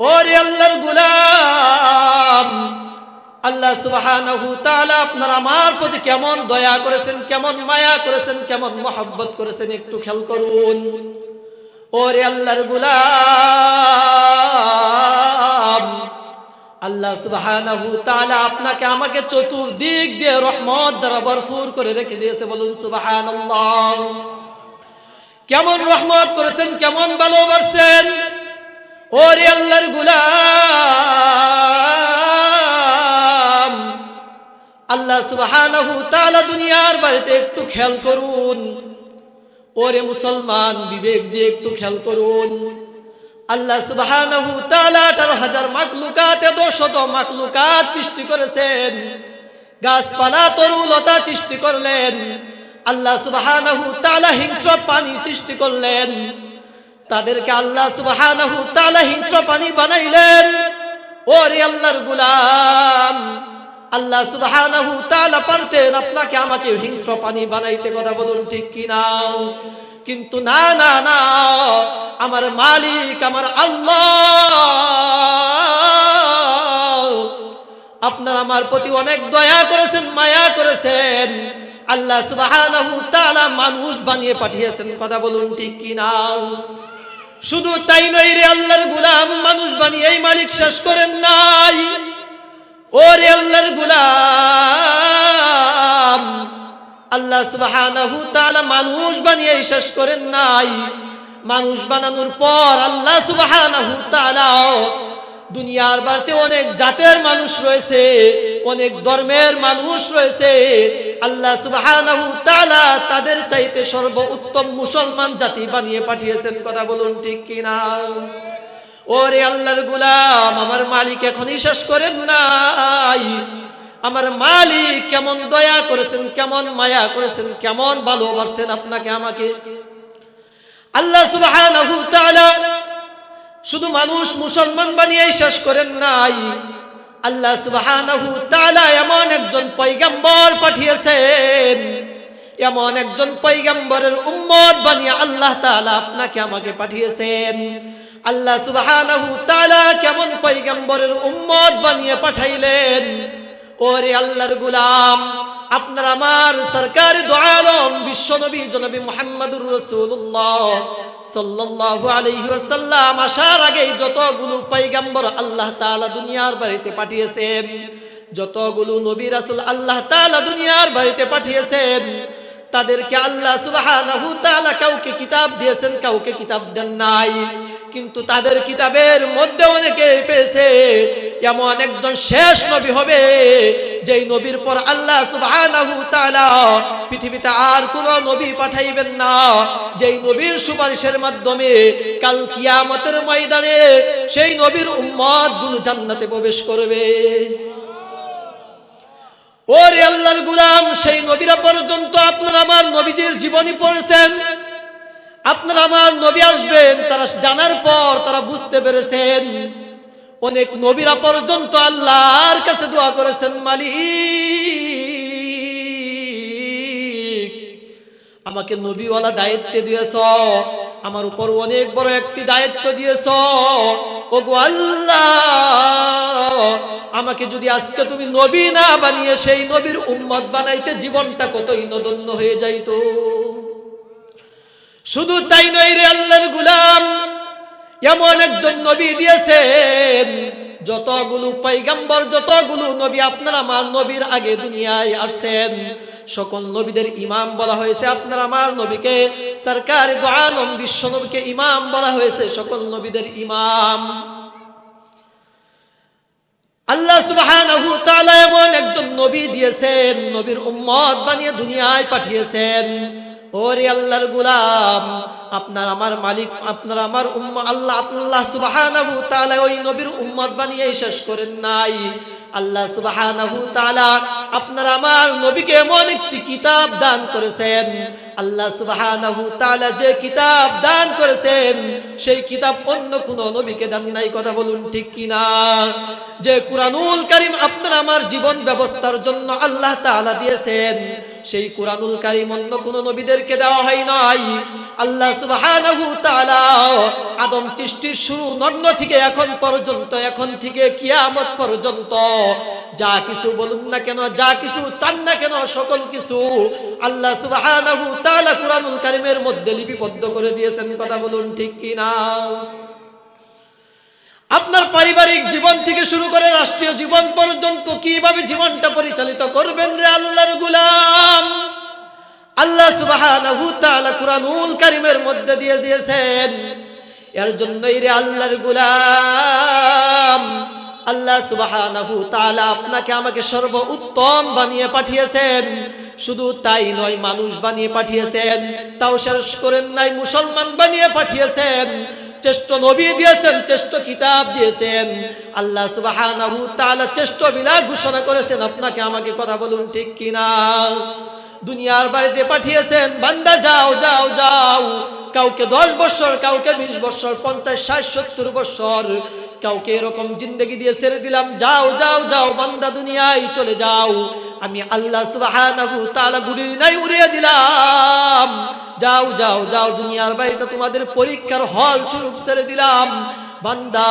ওরে আল্লাহর গুলাম, আল্লাহ সুবহানাহু তাআলা আপনার আমার প্রতি কেমন দয়া করেছেন, কেমন মায়া করেছেন, কেমন মহব্বত করেছেন একটু খেয়াল করুন। ওরে আল্লাহর গুলাম, আল্লাহ তাআলা আপনাকে আমাকে চতুর্দিক দিয়ে রহমত দ্বারা ভরপুর করে রেখে দিয়েছে, বলুন সুবহানাল্লাহ। কেমন রহমত করেছেন, কেমন ভালোবাসছেন ওরে আল্লাহর গুলাম, আল্লাহ সুবহানাহু তাআলা দুনিয়ার বাড়িতে একটু খেয়াল করুন। ওরে মুসলমান বিবেক দিয়ে একটু খেয়াল করুন। আল্লাহ সুবহানাহু তাআলা আঠারো হাজার মাকলুকাত এত শত মাকলুকাত সৃষ্টি করেছেন। গাছপালা, তরুলতা সৃষ্টি করলেন। আল্লাহ সুবহানাহু তাআলা হিংস্র পানি সৃষ্টি করলেন। তাদেরকে আল্লাহ তাআলা হিংস্র পানি বানাইলেন। ওরে আল্লাহর গোলাম, আল্লাহ তাআলা পারতেন আপনাকে আমাকে হিংস্র পানি বানাইতে, কথা বলুন ঠিক কি না? কিন্তু না না না, আমার মালিক, আমার আল্লাহ, আপনার আমার প্রতি অনেক দয়া করেছেন, মায়া করেছেন। আল্লাহ তাআলা মানুষ বানিয়ে পাঠিয়েছেন, কথা বলুন ঠিক কি না? শুধু তাই নয় রে আল্লাহর গুলাম, মানুষ বানিয়েই মালিক শেষ করেন নাই। ও রে আল্লাহর গুলাম, আল্লাহ সুবহানাহু তাআলা মানুষ বানিয়েই শেষ করেন নাই। মানুষ বানানোর পর আল্লাহ সুবহানাহু তাআলা দুনিয়ার বাড়িতে অনেক জাতের মানুষ রয়েছে, অনেক ধর্মের মানুষ রয়েছে। আল্লাহ তাআলা তাদের চাইতে সর্ব উত্তম মুসলমান জাতি বানিয়ে পাঠিয়েছেন, কথা বলুন ঠিক কিনা? ওরে আল্লাহর গুলাম, আমার মালিক এখনই শেষ করেন নাই। আমার মালিক কেমন দয়া করেছেন, কেমন মায়া করেছেন, কেমন ভালোবাসছেন আপনাকে, আমাকে? আল্লাহ তাআলা শুধু মানুষ মুসলমান বানিয়ে শেষ করেন নাই। আল্লাহ তাআলা এমন একজন পয়গম্বর পাঠিয়েছেন। এমন একজন পয়গম্বরের উম্মত বানিয়ে আল্লাহ তাআলা আপনাকে আমাকে পাঠিয়েছেন। আল্লাহ তাআলা কেমন পয়গম্বরের উম্মত বানিয়ে পাঠাইলেন। ওরে আল্লাহর গুলাম, আপনার আমার সরকার দোয়ালম, বিশ্বনবী জনবী মুহাম্মদুর রাসূলুল্লাহ। সাল্লাল্লাহু আলাইহি ওয়াসাল্লাম আসার আগেই যতগুলো পয়গম্বর আল্লাহ তাআলা দুনিয়ার বাড়িতে পাঠিয়েছেন, যতগুলো নবী রাসূল আল্লাহ তাআলা দুনিয়ার বাড়িতে পাঠিয়েছেন তাদেরকে আল্লাহ তাআলা কাউকে কিতাব দিয়েছেন, কাউকে কিতাব দেন নাই। কিন্তু তাদের কিতাবের মধ্যে অনেকে পেয়েছে, এমন একজন শেষ নবী হবে, যেই নবীর পর আল্লাহ পৃথিবীতে আর কোন নবী পাঠাইবেন না। যেই নবীর সুপারিশের মাধ্যমে কাল কিয়ামতের ময়দানে সেই নবীর উম্মতগুলো জান্নাতে প্রবেশ করবে। ওরে আল্লাহর গুলাম, সেই নবীরা পর্যন্ত আপনারা আমার নবীজির জীবনী পড়েছেন। আপনারা আমার নবী আসবেন, তারা জানার পর তারা বুঝতে পেরেছেন। অনেক নবীরা পর্যন্ত আল্লাহর কাছে দোয়া করেছেন, মালিক, আমাকে নবীওয়ালা দায়িত্ব দিয়েছ, আমার উপর অনেক বড় একটি দায়িত্ব দিয়েছ। ও গো আল্লাহ! আমাকে যদি আজকে তুমি নবী না বানিয়ে সেই নবীর উম্মত বানাইতে জীবনটা কতই নদন্য হয়ে যাইতো। শুধু তাই নয় রে আল্লাহর গুলাম, এমন একজন নবী দিয়েছেন, যতগুলো পৈগম্বর যতগুলো নবী আপনার আমার নবীর আগে দুনিয়ায় আসছেন, সকল নবীদের ইমাম বলা হয়েছে আপনার আমার নবীকে, সরকার আলম বিশ্ব নবীকে ইমাম বলা হয়েছে সকল নবীদের ইমাম। আল্লাহ সুবহানাহু তাআলা এমন একজন নবী দিয়েছেন, নবীর উম্মত বানিয়ে দুনিয়ায় পাঠিয়েছেন। ওরে আল্লাহর গুলাম, আপনার আমার মালিক, আপনার আমার উম্মা, আল্লাহ আল্লাহ সুবহানাহু তাআলা ওই নবীর উম্মত বানিয়ে শেষ করেন নাই। আল্লাহ তাআলা আপনার আমার নবীকে এমন একটি কিতাব দান করেছেন। আল্লাহ তাআলা যে কিতাব দান করেছেন, সেই কিতাব অন্য কোন নবীকে দান নাই, কথা বলুন ঠিক কিনা? যে কুরআনুল কারীম আপনার আমার জীবন ব্যবস্থার জন্য আল্লাহ তাআলা দিয়েছেন, সেই কুরআনুল কারীম অন্য কোন নবীদেরকে দেওয়া হয় নাই। আল্লাহ তাআলা আদম সৃষ্টির শুরু নগ্ন থেকে এখন পর্যন্ত, এখন থেকে কিয়ামত পর্যন্ত, যা কিছু বলুন না কেন যা কিছু চান না কেন, সকল কিছু আল্লাহ সুবহানাহু তাআলা মধ্যে লিপিবদ্ধ করে দিয়েছেন। কথা বলুন ঠিক কি না আপনার পারিবারিক জীবন থেকে শুরু করে রাষ্ট্রীয় জীবন পর্যন্ত কীভাবে জীবনটা পরিচালিত করবেন রে আল্লাহর গুলাম? আল্লাহ সুবহানাহু তাআলা কুরআনুল কারীমের মধ্যে দিয়ে দিয়েছেন। এর জন্যই রে আল্লাহর গুলাম। আল্লাহ তাআলা আপনাকে আমাকে সর্ব উত্তম বানিয়ে পাঠিয়েছেন। শুধু তাই নয়, মানুষ বানিয়ে পাঠিয়েছেন, তাও শেষ করেন নাই, মুসলমান বানিয়ে পাঠিয়েছেন শ্রেষ্ঠ নবী দিয়েছেন শ্রেষ্ঠ কিতাব দিয়েছেন। আল্লাহ তাআলা শ্রেষ্ঠ বিলাস ঘোষণা করেছেন, আপনাকে আমাকে কথা বলুন ঠিক কিনা? দুনিয়ার বাড়িতে পাঠিয়েছেন, বান্দা, যাও যাও যাও। কাউকে দশ বছর, কাউকে বিশ বছর, পঞ্চাশ, ষাট, সত্তর বছর। কাউকে এরকম জিন্দগি দিয়ে ছেড়ে দিলাম, যাও যাও যাও, বান্দা দুনিয়ায় চলে যাও। আমি আল্লাহ সুবহানাহু তাআলা গুড়ির নাই উড়িয়ে দিলাম। যাও যাও যাও, দুনিয়ার বাড়িতে তোমাদের পরীক্ষার হল স্বরূপ ছেড়ে দিলাম। বান্দা,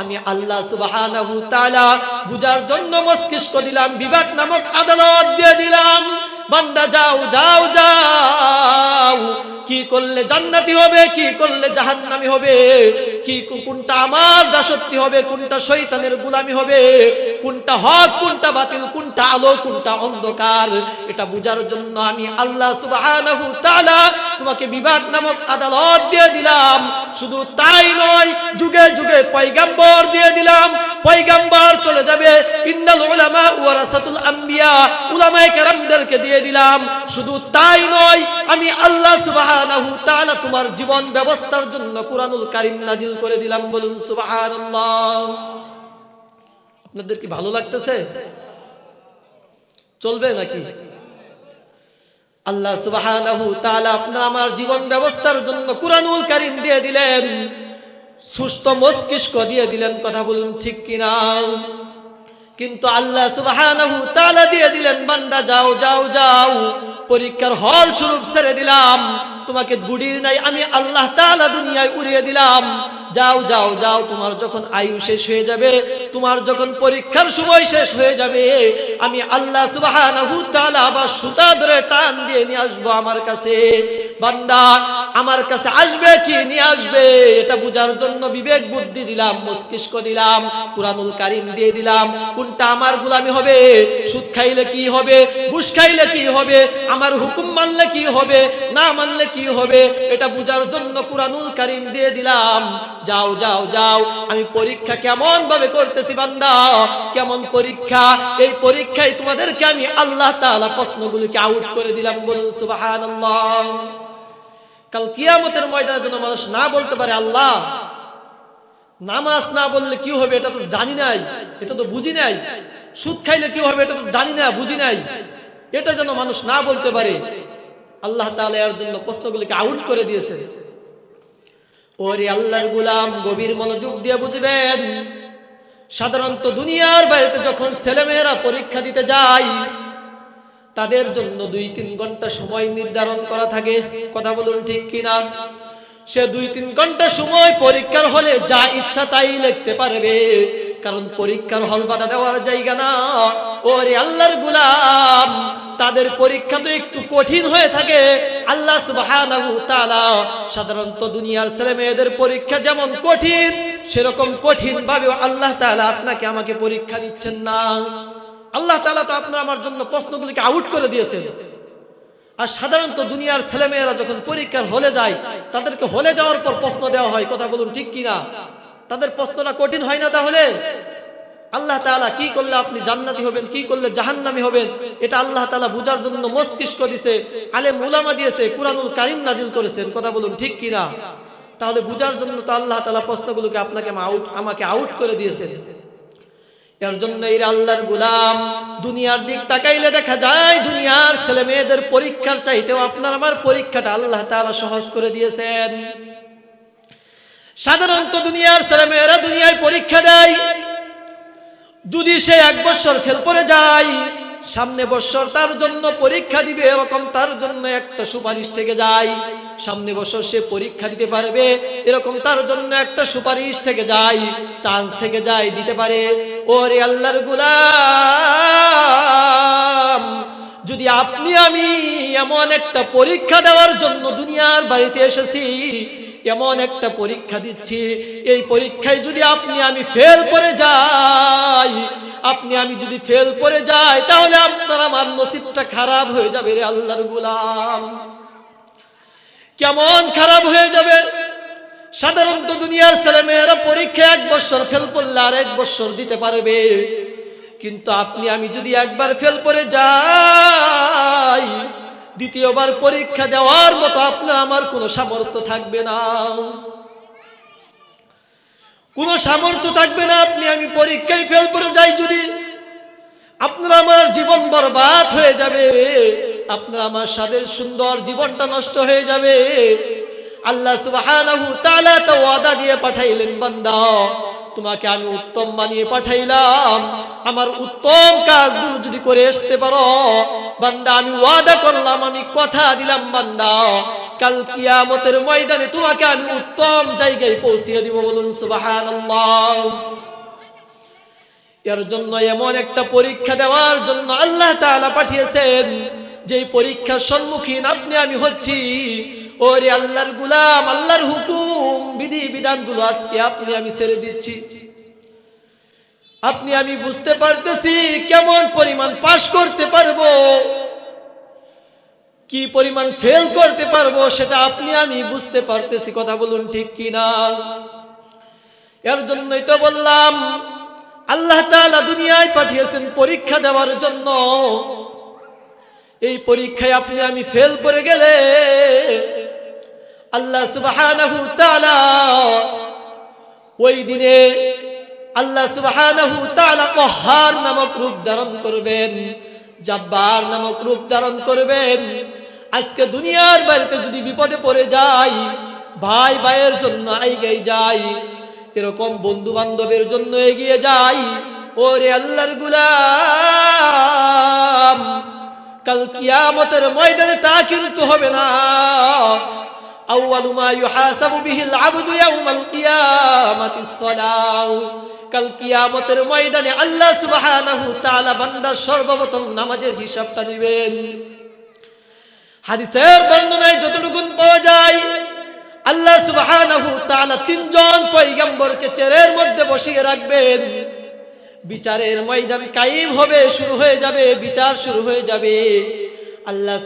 আমি আল্লাহ সুবহানাহু তাআলা বুঝার জন্য মস্তিষ্ক দিলাম, বিবেক নামক আদালত দিয়ে দিলাম। বান্দা, যাও যাও যাও। কি করলে জান্নাতি হবে, কি করলে জাহান্নামি হবে? কি কোনটা আমার দাসত্ব হবে, কোনটা শয়তানের গোলামি হবে? কোনটা হক, কোনটা বাতিল, কোনটা আলো, কোনটা অন্ধকার? এটা বুঝার জন্য আমি আল্লাহ সুবহানাহু তাআলা তোমাকে বিবাদ নামক আদালত দিয়ে দিলাম। শুধু তাই নয়, যুগে যুগে পয়গাম্বর দিয়ে দিলাম। পয়গাম্বর চলে যাবে ইন্নাল উলামা ওয়ারাসাতুল আম্বিয়া। উলামায়ে কেরামদেরকে দিয়ে দিলাম। শুধু তাই নয়, আমি আল্লাহ সুবহানাহু তাআলা তোমার জীবন ব্যবস্থার জন্য কুরআনুল কারীম নাজিল করে দিলাম, বলুন সুবহানাল্লাহ। আপনাদের কি ভালো লাগতেছে? চলবে নাকি? আল্লাহ সুবহানাহু তাআলা আপনার আমার জীবন ব্যবস্থার জন্য কুরআনুল কারীম দিয়ে দিলেন, সুস্থ মস্তিষ্ক দিয়ে দিলেন, কথা বলুন ঠিক কিনা? কিন্তু আল্লাহ সুবহানাহু তাআলা দিয়ে দিলেন, বান্দা যাও যাও যাও, পরীক্ষার হল স্বরূপ ছেড়ে দিলাম। তোমাকে গুড়ির নাই আমি আল্লাহ তাআলা দুনিয়ায় উড়িয়ে দিলাম। যাও যাও যাও, তোমার যখন আয়ু শেষ হয়ে যাবে, তোমার যখন পরীক্ষার সময় শেষ হয়ে যাবে, আমি আল্লাহ আমার এটা বুঝার জন্য বিবেক বুদ্ধি দিলাম, মস্তিষ্ক দিলাম, কুরআনুল কারীম দিয়ে দিলাম। কোনটা আমার গোলামি হবে? সুদ খাইলে কি হবে? ঘুষ খাইলে কি হবে? আমার হুকুম মানলে কি হবে? না মানলে কি হবে? এটা বুঝার জন্য কুরআনুল কারীম দিয়ে দিলাম। যাও যাও যাও। আমি পরীক্ষা কেমন ভাবে করতেছি বান্দা? কেমন পরীক্ষা? এই পরীক্ষায় তোমাদেরকে আমি আল্লাহ তাআলা প্রশ্নগুলোকে আউট করে দিলাম বলুন, সুবহানাল্লাহ। কাল কিয়ামতের ময়দানে যেন মানুষ না বলতে পারে, আল্লাহ, নামাজ না বললে কি হবে? এটা তো জানি নাই। এটা তো বুঝি নাই। সুদ খাইলে কি হবে? এটা তো জানি না, বুঝি নাই। এটা যেন মানুষ না বলতে পারে। আল্লাহ তাআলা এর জন্য প্রশ্নগুলিকে আউট করে দিয়েছে ওরে আল্লাহর গুলাম, গভীর মনোযোগ দিয়ে বুঝবেন। সাধারণত দুনিয়ার বাইরে যখন ছেলেমেয়েরা পরীক্ষা দিতে যায়, তাদের জন্য দুই তিন ঘণ্টা সময় নির্ধারণ করা থাকে। কথা বলুন ঠিক কিনা? সে দুই তিন ঘণ্টা সময় পরীক্ষার হলে যা ইচ্ছা তাই লিখতে পারবে। কারণ পরীক্ষার হল বাধা দেওয়ার জায়গা না। ওরে আল্লাহর গুলাম, তাদের পরীক্ষা তো একটু কঠিন হয়ে থাকে। আল্লাহ তাআলা সাধারণত দুনিয়ার ছেলে মেয়েদের পরীক্ষা যেমন কঠিন, সেরকম কঠিন ভাবে আল্লাহ তাআলা আপনাকে আমাকে পরীক্ষা দিচ্ছেন না। আল্লাহ তাআলা তো আপনার আমার জন্য প্রশ্নগুলিকে আউট করে দিয়েছেন। আর সাধারণত দুনিয়ার ছেলেমেয়েরা যখন পরীক্ষার হলে যায়, তাদেরকে হলে যাওয়ার পর প্রশ্ন দেওয়া হয়, কথা বলুন ঠিক কিনা? তাদের প্রশ্নটা কঠিন হয় না তাহলে? আল্লাহ তাআলা কি করলে আপনি জান্নাতি হবেন, কি করলে জাহান্নামী হবেন? এটা আল্লাহ তাআলা বুঝার জন্য মস্তিষ্ক দিছে, আলেম উলামা দিয়েছে, কুরআনুল কারীম নাজিল করেছেন। কথা বলুন ঠিক কিনা? তাহলে বুঝার জন্য তো আল্লাহ তাআলা প্রশ্নগুলোকে আপনাকে আউট, আমাকে আউট করে দিয়েছেন। এর জন্য এই আল্লাহর গুলাম দুনিয়ার দিক তাকাইলে দেখা যায়, দুনিয়ার ছেলে মেয়েদের পরীক্ষার চাইতেও আপনার আমার পরীক্ষাটা আল্লাহ তাআলা সহজ করে দিয়েছেন। সাধারণত দুনিয়ার ছেলে মেয়েরা দুনিয়ায় পরীক্ষা দেয়। যদি সে এক বছর ফেল করে যায়, সামনে বছর তার জন্য পরীক্ষা দিবে, এরকম তার জন্য একটা সুপারিশ থেকে যায়। সামনে বছর সে পরীক্ষা দিতে পারবে, এরকম তার জন্য একটা সুপারিশ থেকে যায় চান্স থেকে যায়, দিতে পারে। ওরে আল্লাহর গুলাম! যদি আপনি আমি এমন একটা পরীক্ষা দেওয়ার জন্য দুনিয়ার বাড়িতে এসেছি, এমন একটা পরীক্ষা দিচ্ছি, এই পরীক্ষায় যদি আপনি আমি ফেল করে যাই, আপনি আমি যদি ফেল করে যাই, তাহলে আপনার আমার নসিবটা খারাপ হয়ে যাবে রে আল্লাহর গুলাম। কেমন খারাপ হয়ে যাবে? সাধারণত দুনিয়ার ছেলে মেয়েরা পরীক্ষা এক বছর ফেল করলে আর এক বছর দিতে পারবে। কিন্তু আপনি আমি যদি একবার ফেল করে যাই দ্বিতীয়বার পরীক্ষা দেওয়ার মতো আপনার আমার কোনো সামর্থ্য থাকবে না। কোনো সামর্থ্য থাকবে না, আপনি আমি পরীক্ষায় ফেল করে যাই যদি আপনার আমার জীবন বরবাদ হয়ে যাবে, আপনার আমার সাদের সুন্দর জীবনটা নষ্ট হয়ে যাবে। আল্লাহ ওয়াদা দিয়ে পাঠাইলেন, বান্দা। তোমাকে আমি উত্তম বানিয়ে পাঠাইলাম। আমার উত্তম কাজগুলো যদি করে আসতে পারো, বান্দা, আমি ওয়াদা করলাম, আমি কথা দিলাম, বান্দা। কাল কিয়ামতের ময়দানে তোমাকে আমি উত্তম জায়গায় পৌঁছিয়ে দিব বলুন, সুবহানাল্লাহ। এর জন্য এমন একটা পরীক্ষা দেওয়ার জন্য আল্লাহ তাআলা পাঠিয়েছেন, যেই পরীক্ষার সম্মুখীন আপনি আমি হচ্ছি। ওরে আল্লাহর গুলাম, আল্লাহর হুকুম, বিধি বিধানগুলো আজকে আপনি আমি ছেড়ে দিচ্ছি। আপনি আমি বুঝতে পারতেছি কেমন পরিমাণ পাশ করতে পারব, কি পরিমাণ ফেল করতে পারব, সেটা আপনি আমি বুঝতে পারতেছি, কথা বলুন ঠিক কিনা? এর জন্যই তো বললাম, আল্লাহ তাআলা দুনিয়ায় পাঠিয়েছেন পরীক্ষা দেওয়ার জন্য। এই পরীক্ষায় আপনি আমি ফেল করে গেলে আল্লাহ তাআলা ওই দিনে আল্লাহ তাআলা কহার নামক রূপ ধারণ করবেন, জাব্বার নামক রূপ ধারণ করবেন। আজকে দুনিয়ার বাড়িতে যদি বিপদে পড়ে যাই, ভাই ভাইয়ের জন্য আইগাই যাই, এরকম বন্ধু বান্ধবের জন্য এগিয়ে যাই, ওরে আল্লাহর গুলাম, কাল কিয়ামতের ময়দানে তা কিন্তু হবে না। আউয়ালু মা ইউহাসাবু বিহিল আবদু ইয়াউমাল কিয়ামাতিস সালাহ কাল ময়দানে আল্লাহ সুবহানাহু তাআলা বান্দার সর্বপ্রথম নামাজের হিসাবটা দিবেন। হাদিসের বর্ণনায় যতটুকুন পাওয়া যায়, আল্লাহ সুবহানাহু তিনজন পয়গম্বরকে চেরের মধ্যে বসিয়ে রাখবেন। বিচারের ময়দান কায়েম হবে, শুরু হয়ে যাবে, বিচার শুরু হয়ে যাবে। আল্লাহ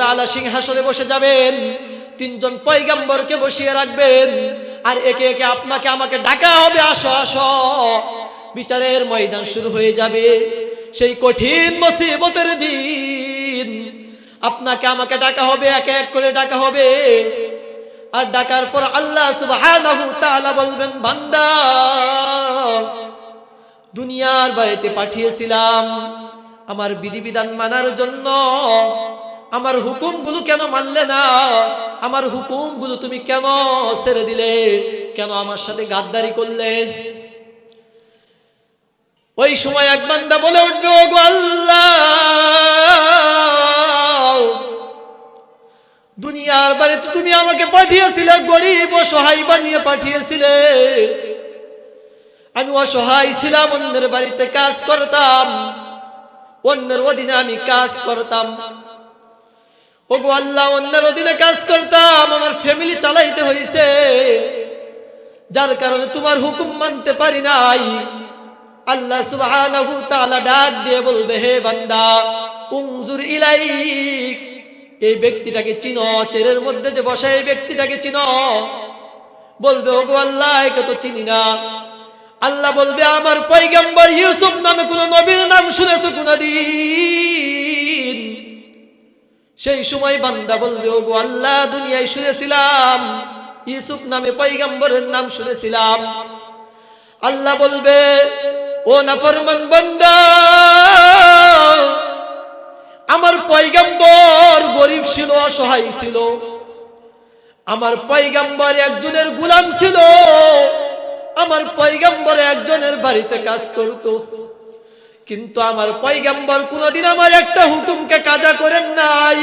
তাআলা সিংহাসনে বসে যাবেন। তিনজন পয়গম্বরকে বসিয়ে রাখবেন। আর একে একে আপনাকে আমাকে ডাকা হবে, আসো আসো। বিচারের ময়দান শুরু হয়ে যাবে। সেই কঠিন মুসিবতের দিন। আপনাকে আমাকে ডাকা হবে, একে এক করে ডাকা হবে। আর ডাকার পর আল্লাহ তাআলা বলবেন, বান্দা, দুনিয়ার বাড়িতে পাঠিয়েছিলাম আমার বিধিবিধান মানার জন্য। আমার হুকুমগুলো কেন মানলে না? আমার হুকুমগুলো তুমি কেন ছেড়ে দিলে? কেন আমার সাথে গাদ্দারি করলে? ওই সময় এক বান্দা বলে উঠবে ও গো আল্লাহ! দুনিয়ার বাড়িতে তুমি আমাকে পাঠিয়েছিলে, গরিব অসহায় সহায় বানিয়ে পাঠিয়েছিলে। আমি অসহায় ছিলাম, অন্যের বাড়িতে কাজ করতাম, অন্যের অধীনে আমি কাজ করতাম। ওগো আল্লাহ, অন্যের অধীনে কাজ করতাম, আমার ফ্যামিলি চালাইতে হয়েছে যার কারণে তোমার হুকুম মানতে পারি নাই। আল্লাহ তাআলা ডাক দিয়ে বলবে, হে বান্দা, উনজুর ইলাইক। এই ব্যক্তিটাকে চিনো, চেরের মধ্যে যে বসে এই ব্যক্তিটাকে চিনো। বলবে, ওগো আল্লাহ, একে তো চিনি না। আল্লাহ বলবে, আমার পয়গম্বর ইউসুফ নামে কোন নবীর নাম শুনেছো কোনদিন? সেই সময় বান্দা বলবে ও গো আল্লাহ, দুনিয়ায় শুনেছিলাম ইউসুফ নামে পয়গম্বরের নাম শুনেছিলাম। আল্লাহ বলবে, ও নাফরমান বান্দা, আমার পৈগম্বর গরিব ছিল, অসহায় ছিল। আমার পয়গাম্বর একজনের গুলাম ছিল। আমার পয়গাম্বর একজনের বাড়িতে কাজ করত। কিন্তু আমার পয়গাম্বর কোনদিন আমার একটা হুকুমকে কাজা করেন নাই।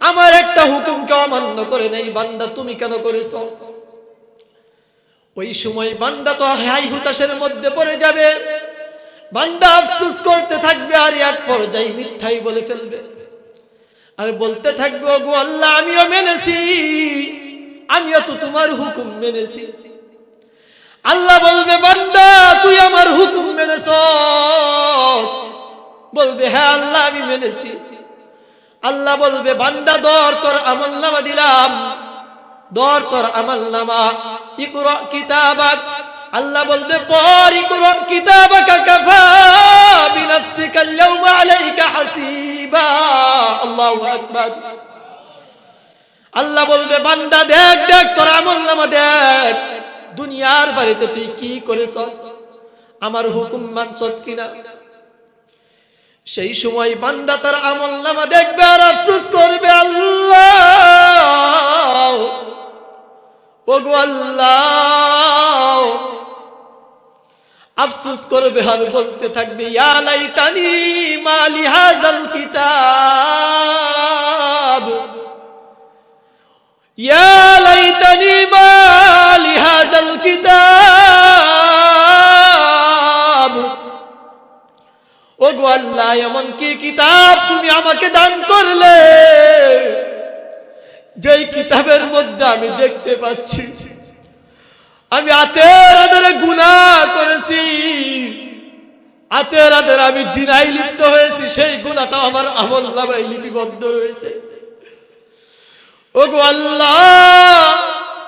আমার একটা হুকুমকে অমান্য করে নেই। বান্দা, তুমি কেন করেছ? ওই সময় বান্দা তো হাই হুতাশের মধ্যে পড়ে যাবে। বান্দা আফসুস করতে থাকবে আর এক পর্যায়ে মিথ্যাই বলে ফেলবে। আর বলতে থাকবে গো আল্লাহ, আমিও মেনেছি। আমিও তো তোমার হুকুম মেনেছি। আল্লাহ বলবে, বান্দা, তুই আমার হুকুম মেনেছ। বলবে হ্যাঁ আল্লাহ, আমি মেনেছি। আল্লাহ বলবে, বান্দা দর তোর আমল নামা দিলাম। দর তোর আমল নামা ইকরা কিতাবাক। আল্লাহ বলবে, পর ইকরা কিতাবাকা কাফা বিনফসিকা আল-ইয়াওমা আলাইকা হাসিবা। আল্লাহু আকবার। আল্লাহ বলবে, বান্দা, দেখ দেখ, তোর আমল নামা দেখ। দুনিয়ার বাড়িতে তুই কি করেছ? আমার হুকুম মানছ কিনা? সেই সময় বান্দা তার আমল নামা দেখবে আর আফসোস করবে, আল্লাহ! আল্লাহ! আফসোস করবে আর বলতে থাকবে, ইয়া লাইতানি মালি হাযাল কিতাব। ইয়া লাইতানি মালি হাযাল কিতাব ওগো আল্লাহ, এমন কি কিতাব তুমি আমাকে দান করলে? যেই কিতাবের মধ্যে আমি দেখতে পাচ্ছি, আমি আতের আদরে গুণা করেছি। আতের আদরে আমি জিনাই লিপ্ত হয়েছি, সেই গুণাটা আমার আমল নামায় লিপিবদ্ধ রয়েছে। ওগো আল্লাহ,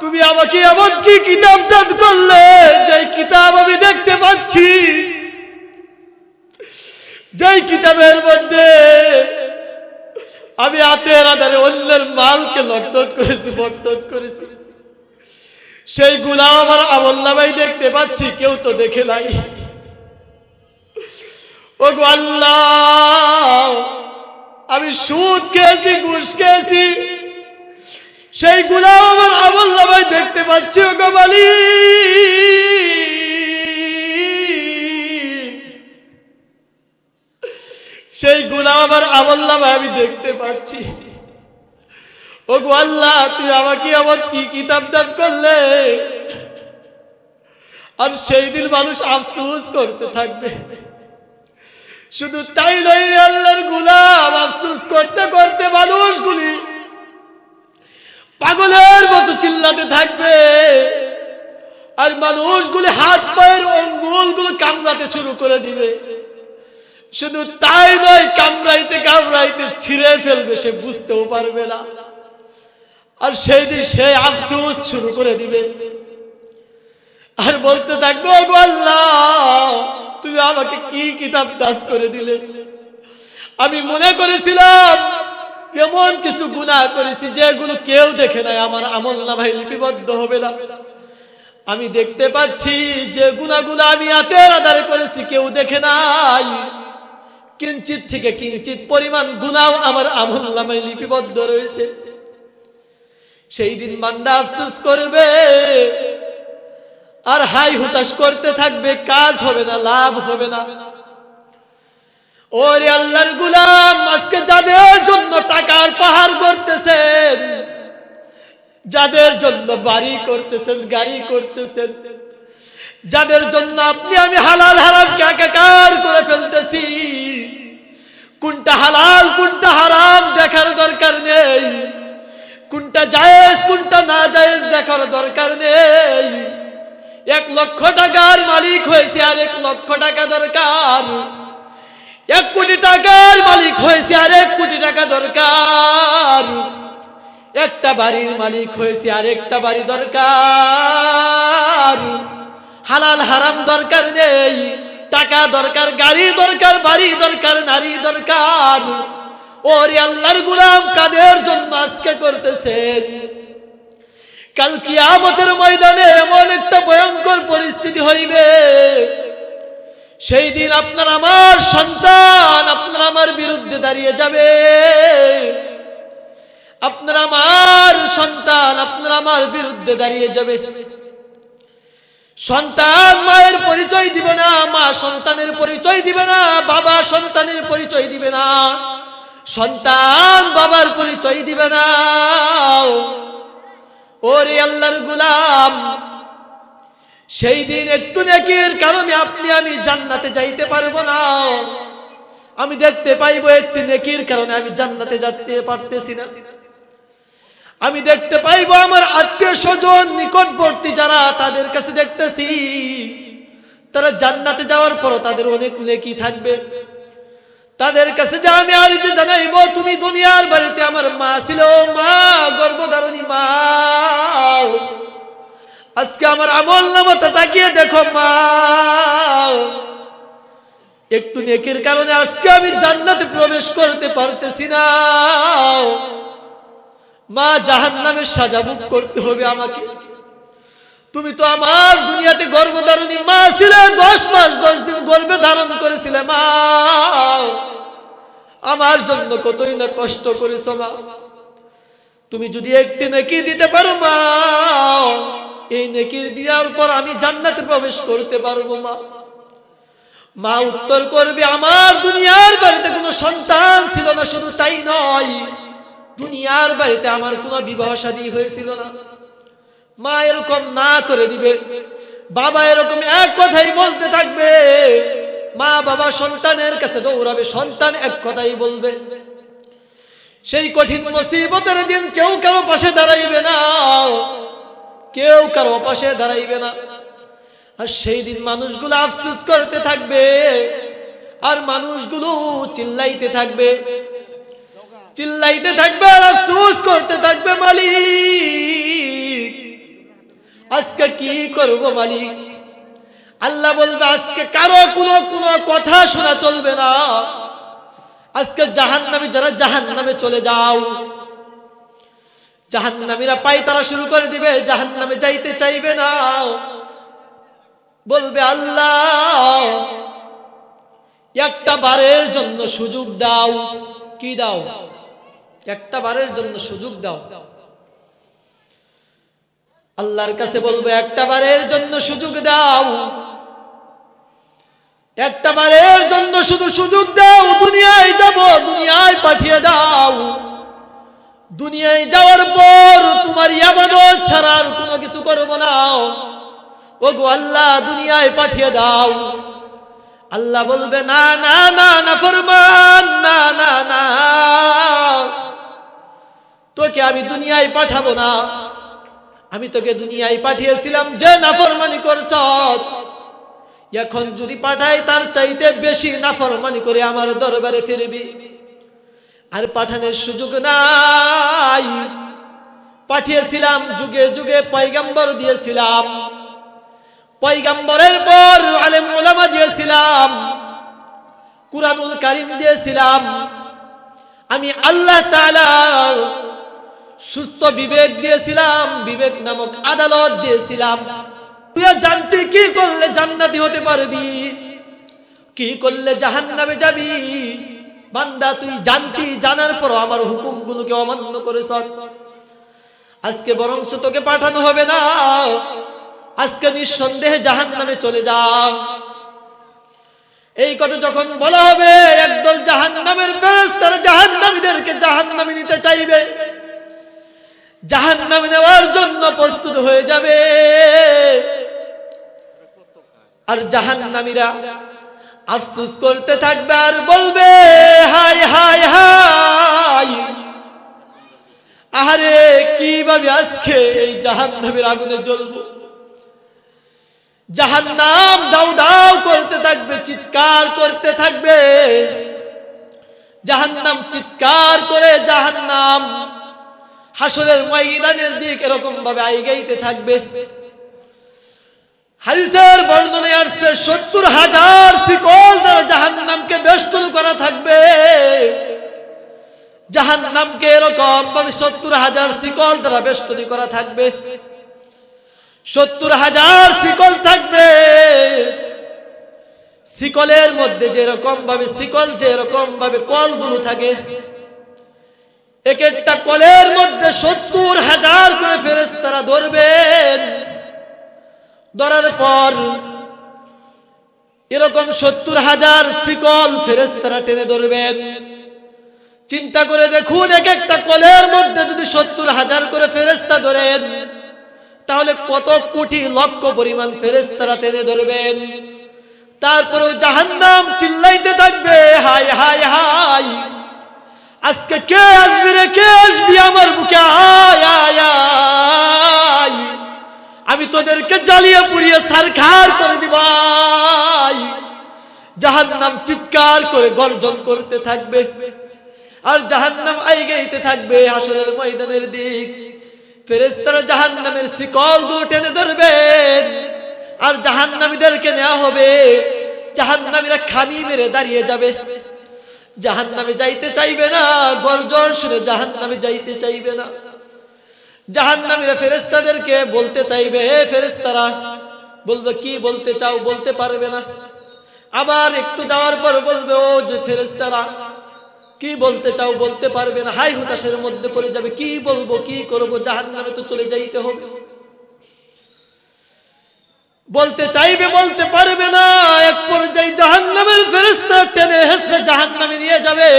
তুমি আমাকে এমন কি কিতাব দান করলে যে কিতাব আমি দেখতে পাচ্ছি? যেই কিতাবের মধ্যে আমি হাতের আধারে অন্যের মালকে লটট করেছি বটট করেছি। সেই গুলা আমার আমল নামাই দেখতে পাচ্ছি, কেউ তো দেখে নাই। ও আল্লাহ, আমি সুদ খেয়েছি, ঘুষ খেয়েছি সেই গুলা আমার আমল নামাই দেখতে পাচ্ছি, ও মালিক। সেই গুণা আমার আমল নামায় আমি দেখতে পাচ্ছি। ও গো আল্লাহ তুই আমাকে আমার কি কিতাব দান করলে? আর সেই দিন মানুষ আফসোস করতে থাকবে। শুধু তাই নয় রে আল্লাহর গুলাম, আফসোস করতে করতে মানুষগুলি পাগলের মতো চিল্লাতে থাকবে। আর মানুষগুলি হাত পায়ের অঙ্গুলগুলো কামড়াতে শুরু করে দিবে। শুধু তাই নয়, কামড়াইতে কামড়াইতে ছিঁড়ে ফেলবে, সে বুঝতেও পারবে না। আর সেই দিন সে আফসুস শুরু করে দিবে। আর বলতে থাকবে, "ও গো আল্লাহ, তুমি আমাকে কি কিতাব দান করে দিলে? আমি মনে করেছিলাম এমন কিছু গুনাহ করেছি যেগুলো কেউ দেখে নাই, আমার আমল নামায় লিপিবদ্ধ হবে না। আমি দেখতে পাচ্ছি যে গুনাহগুলো আমি হাতের আধারে করেছি, কেউ দেখে নাই। কিঞ্চিত থেকে কিঞ্চিত পরিমাণ গুনাও আমার আমল নামায় লিপিবদ্ধ রয়েছে। সেই দিন বান্দা আফসোস করবে, আর হাই হুতাশ করতে থাকবে, কাজ হবে না, লাভ হবে না। ওরে আল্লাহর গুলাম, আজকে যাদের জন্য টাকার পাহাড় করতেছেন, যাদের জন্য বাড়ি করতেছেন, গাড়ি করতেছেন, যাদের জন্য আপনি আমি হালাল হারাম একাকার করে ফেলতেছি, কোনটা হালাল, কোনটা হারাম দেখার দরকার নেই, কোনটা জায়েজ, কোনটা না জায়েজ দেখার দরকার নেই। এক লক্ষ টাকার মালিক হয়েছে আর এক লক্ষ টাকা দরকার। এক কোটি টাকার মালিক হয়েছে আর এক কোটি টাকা দরকার। একটা বাড়ির মালিক হয়েছে আর একটা বাড়ি দরকার। হালাল হারাম দরকার নেই, টাকা দরকার, গাড়ি দরকার, বাড়ি দরকার, নারী দরকার। ওরে আল্লাহর গুলাম কাদের জন্য আজকে করতেছেন? কাল কিয়ামতের ময়দানে এমন একটা ভয়ঙ্কর পরিস্থিতি হইবে। সেই দিন আপনার আমার সন্তান আপনার আমার বিরুদ্ধে দাঁড়িয়ে যাবে। আপনার আমার সন্তান আপনার আমার বিরুদ্ধে দাঁড়িয়ে যাবে। সন্তান মায়ের পরিচয় দিবে না, মা সন্তানের পরিচয় দিবে না, বাবা সন্তানের পরিচয় দিবে না, সন্তান বাবার পরিচয় দিবে না। ওরে আল্লাহর গুলাম সেই দিন একটু নেকির কারণে আপনি আমি জান্নাতে যাইতে পারব না। আমি দেখতে পাইবো একটি নেকির কারণে আমি জান্নাতে যেতে পারতেছি না। আমি দেখতে পাইবো আমার আত্মীয় স্বজন, নিকটবর্তী যারা তাদের কাছে দেখতেছি, তারা জান্নাতে যাওয়ার পরও তাদের অনেক নেকি থাকবে। তাদের কাছে যে আমি আর যে জানাইবো, তুমি দুনিয়ার বাড়িতে আমার মা ছিল, মা, গর্ভধারণী মা। আজকে আমার আমল নামতা তাকিয়ে দেখো মা। একটু নেকির কারণে আজকে আমি জান্নাতে প্রবেশ করতে পারতেছি না। মা জাহান নামের সাজা করতে হবে আমাকে। তুমি তো আমার দুনিয়াতে গর্ভধারণী মা ছিলে, দশ মাস, দশ দিন গর্ভে ধারণ করেছিলে মা। আমার জন্য কতই না কষ্ট করেছ মা। তুমি যদি একটি নেকি দিতে পারো মা এই নেকির দেওয়ার পর আমি জান্নাতে প্রবেশ করতে পারব মা। মা উত্তর করবে, আমার দুনিয়ার বাড়িতে কোনো সন্তান ছিল না, শুধু তাই নয়। দুনিয়ার বাড়িতে আমার কোনো বিবাহ শাদী হয়েছিল না। মা এরকম না করে দিবে। বাবা এরকম এক কথাই বলতে থাকবে। মা বাবা সন্তানের কাছে দৌড়াবে, সন্তান এক কথাই বলবে। সেই কঠিন মুসিবতের দিন কেউ কারও পাশে দাঁড়াইবে না। কেউ কারও পাশে দাঁড়াইবে না। আর সেই দিন মানুষগুলো আফসুস করতে থাকবে, আর মানুষগুলো চিল্লাইতে থাকবে। চিল্লাইতে থাকবে আর আফসুস করতে থাকবে মালিক। আজকে কি করব মালিক? আল্লাহ বলবে, আজকে কারও কোনো কোনো কথা শোনা চলবে না। আজকে জাহান নামে যারা জাহান নামে চলে যাও জাহান নামীরা পাই তারা শুরু করে দিবে জাহান নামে যাইতে চাইবে না। বলবে, আল্লাহ, একটা বারের জন্য সুযোগ দাও। কি দাও? একটা বারের জন্য সুযোগ দাও। আল্লাহর কাছে বলব, একটা বারের জন্য সুযোগ দাও। একটা বারের জন্য শুধু সুযোগ দাও, দুনিয়ায় যাব, দুনিয়ায় পাঠিয়ে দাও। দুনিয়ায় যাওয়ার পর তোমার ইয়াবাদত ছাড়া আর কোনো কিছু করব না। ও গো আল্লাহ, দুনিয়ায় পাঠিয়ে দাও। আল্লাহ বলবে, না না না না, ফরমান, না না না। তোকে আমি দুনিয়ায় পাঠাবো না। আমি তোকে দুনিয়ায় পাঠিয়েছিলাম যে নাফরমানি করছ। এখন যদি পাঠাই তার চাইতে বেশি নাফরমানি করে আমার দরবারে ফিরবি। আর পাঠানোর সুযোগ নাই। পাঠিয়েছিলাম, যুগে যুগে পয়গাম্বর দিয়েছিলাম। পয়গাম্বরের পর আলেম ওলামা দিয়েছিলাম। কুরআনুল কারিম দিয়েছিলাম। আমি আল্লাহ সুস্থ বিবেক দিয়েছিলাম, বিবেক নামক আদালত দিয়েছিলাম। তুই জানতি কি করলে জান্নাতি হতে পারবি? কি করলে জাহান্নামে যাবি? বান্দা, তুই জানতি, জানার পর আমার হুকুমগুলোকে অমান্য করেছ। আজকে বরং তোকে পাঠানো হবে না। আজকে নিঃসন্দেহে জাহান নামে চলে যা। এই কথা যখন বলা হবে, একদল জাহান নামের তারা জাহান নামীদেরকে জাহান নামে নিতে চাইবে। জাহান নামে নেওয়ার জন্য প্রস্তুত হয়ে যাবে। আর জাহান নামীরা আফসুস করতে থাকবে আর বলবে হাই হাই হাই আহারে, কীভাবে আজকে এই জাহান নামের আগুনে জ্বলবো? জাহান নাম দাউ দাউ করতে থাকবে, চিৎকার করতে থাকবে। জাহান নাম চিৎকার করে জাহান নাম হাসরের ময়দানের দিক এরকম ভাবে আইগাইতে থাকবে। হাদিসের বর্ণনায় আসছে, সত্তর হাজার শিকল দ্বারা জাহান নামকে বেষ্টন করা থাকবে। জাহান নামকে এরকম ভাবে সত্তর হাজার শিকল দ্বারা বেষ্টনী করা থাকবে। সত্তর হাজার শিকল থাকবে। শিকলের মধ্যে যেরকম ভাবে শিকল, যেরকম ভাবে কলগুলো থাকে, এক একটা কলের মধ্যে সত্তর হাজার করে ফেরেস্তারা ধরবেন। ধরার পর এরকম সত্তর হাজার শিকল ফেরেস্তারা টেনে ধরবেন চিন্তা করে দেখুন, এক একটা কলের মধ্যে যদি সত্তর হাজার করে ফেরেস্তা ধরেন তাহলে কত কোটি লক্ষ পরিমাণ ফেরেস্তারা টেনে ধরবেন তারপরেও জাহান্নাম চিল্লাইতে থাকবে হাই হাই হাই আজকে কে আসবি রে, কে আসবি আমার বুকে? আয় আয়। আমি তোদেরকে জ্বালিয়ে পুড়িয়ে সারখার করে দিবাই জাহান্নাম চিৎকার করে গর্জন করতে থাকবে আর জাহান্নাম আইগাইতে থাকবে আসরের ময়দানের দিক। ফেরেস্তারা জাহান্নামের শিকলগুলো টেনে ধরবেন আর জাহান্নামীদেরকে নেওয়া হবে। জাহান্নামীরা খানি মেরে দাঁড়িয়ে যাবে। জাহান্নামে যাইতে চাইবে না, গর্জন শুনে জাহান্নামে যাইতে চাইবে না। জাহান্নামীরা ফেরেস্তাদেরকে বলতে চাইবে, হে ফেরেস্তারা বলবে, কি বলতে চাও? বলতে পারবে না। আবার একটু যাওয়ার পর বলবে, ও যে ফেরেস্তারা কি বলতে চাও? বলতে পারবে না। হাই হুতাশের মধ্যে পড়ে যাবে, কি বলব, কি করব? জাহান্নামে তো চলে যাইতে হবে। বলতে চাইবে, বলতে পারবে না। এক পর্যায়ে জাহান্নামের ফেরেস্তা টেনে হেসে জাহান্নামে নিয়ে যাবে।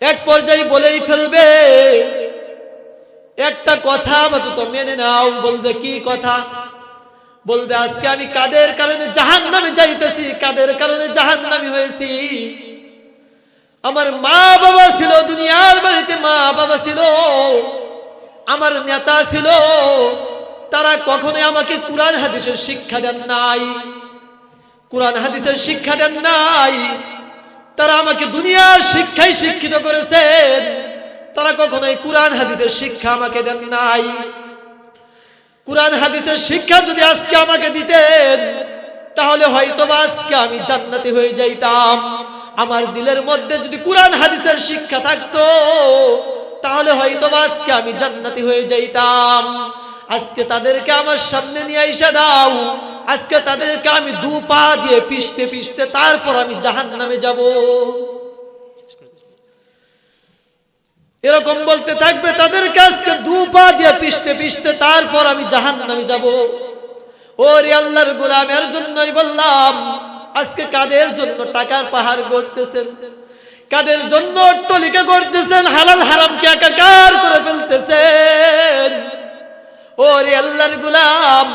এক পর্যায়ে বলেই ফেলবে একটা কথা আপাতত মেনে নাও, বলবে কি কথা? বলবে, আজকে আমি কাদের কারণে জাহান নামে যাইতেছি? কাদের কারণে জাহান নামি হয়েছি? আমার মা বাবা ছিল, দুনিয়ার বাড়িতে মা বাবা ছিল, আমার নেতা ছিল, তারা কখনোই আমাকে কোরআন হাদিসের শিক্ষা দেন নাই। কোরআন হাদিসের শিক্ষা দেন নাই। তারা আমাকে দুনিয়ার শিক্ষায় শিক্ষিত করেছেন। তারা কখনোই কোরআন হাদিসের শিক্ষা আমাকে দেন নাই। কোরআন হাদিসের শিক্ষা যদি আজকে আমাকে দিতেন, তাহলে হয়তো আজকে আমি জান্নাতি হয়ে যাইতাম। আমার দিলের মধ্যে যদি কোরআন হাদিসের শিক্ষা থাকতো, তাহলে হয়তো আজকে আমি জান্নাতি হয়ে যাইতাম। আজকে তাদেরকে আমার সামনে নিয়ে এসে দাও। আজকে তাদেরকে আমি দু পা দিয়ে পিষতে পিষতে তারপর আমি জাহান নামে যাব। এরকম বলতে থাকবে তাদের কাছকে দু পা দিয়ে পিষতে পিষতে তারপর আমি জাহান নামে যাব। ও রে আল্লাহর গোলামের জন্যই বললাম, আজকে কাদের জন্য টাকার পাহাড় গড়তেছেন? কাদের জন্য অট্টলিকা করতেছেন হালাল হারামকে একাকার করে ফেলতেছেন? ও রে আল্লাহর গোলাম,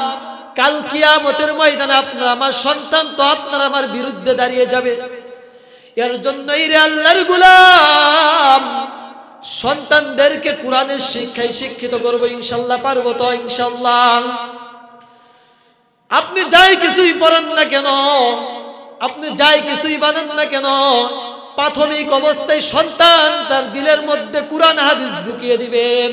কাল কিয়ামতের ময়দানে আপনার, আমার সন্তান তো আপনার আমার বিরুদ্ধে দাঁড়িয়ে যাবে। এর জন্যই রে আল্লাহর গোলাম সন্তানদেরকে কোরআনের শিক্ষায় শিক্ষিত করব, ইনশাল্লাহ পারব তো, ইনশাল্লাহ। আপনি যাই কিছুই পড়েন না কেন, আপনি যাই কিছুই বানান না কেন, প্রাথমিক অবস্থায় সন্তান তার দিলের মধ্যে কোরআন হাদিস ঢুকিয়ে দিবেন।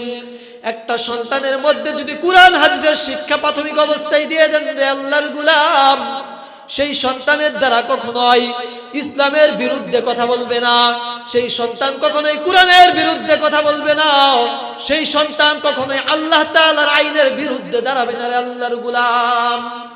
একটা সন্তানের মধ্যে যদি কোরআন হাদিসের শিক্ষা প্রাথমিক অবস্থায় দিয়ে দেন রে আল্লাহর গুলাম সেই সন্তানের দ্বারা কখনোই ইসলামের বিরুদ্ধে কথা বলবে না। সেই সন্তান কখনোই কোরআনের বিরুদ্ধে কথা বলবে না। সেই সন্তান কখনোই আল্লাহ তাআলার আইনের বিরুদ্ধে দাঁড়াবে না রে আল্লাহর গুলাম।